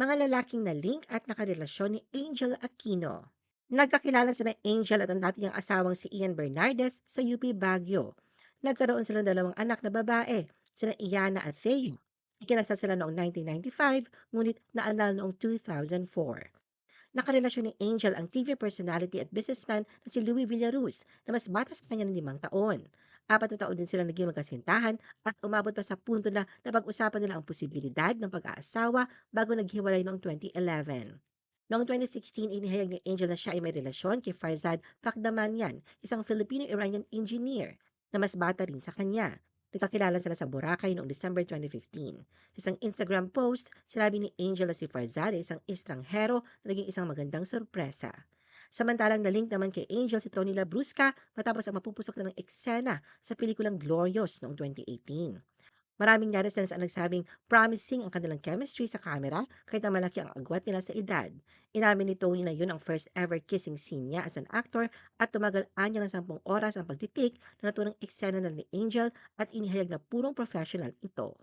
mga lalaking na link at nakarelasyon ni Angel Aquino. Nagkakilala sina Angel at ang dati niyang asawang si Ian Bernardes sa UP Baguio. Nagkaroon sila ng dalawang anak na babae, sina Iana at Theo. Ikinasal sila noong 1995, ngunit naanal noong 2004. Nakarelasyon ni Angel ang TV personality at businessman na si Louis Villaruz na mas bata sa kanya ng limang taon. Apat na taon din sila naging magkasintahan at umabot pa sa punto na napag-usapan nila ang posibilidad ng pag-aasawa bago naghiwalay noong 2011. Noong 2016, inihayag ni Angel na siya ay may relasyon kay Farzad Fakdamanyan, isang Filipino-Iranian engineer na mas bata rin sa kanya. Nagkakilala sila sa Boracay noong December 2015. Sa isang Instagram post, sinabi ni Angel na si Farzad ay isang estranghero na naging isang magandang sorpresa. Samantalang nalink naman kay Angel si Tony Labrusca matapos ang mapupusok na ng eksena sa pelikulang Glorious noong 2018. Maraming netizens ang nagsabing promising ang kanilang chemistry sa camera kahit na malaki ang agwat nila sa edad. Inamin ni Tony na yun ang first ever kissing scene niya as an actor at tumagal anya ng 10 oras ang pagtitik na naturang eksena na ni Angel at inihayag na purong professional ito.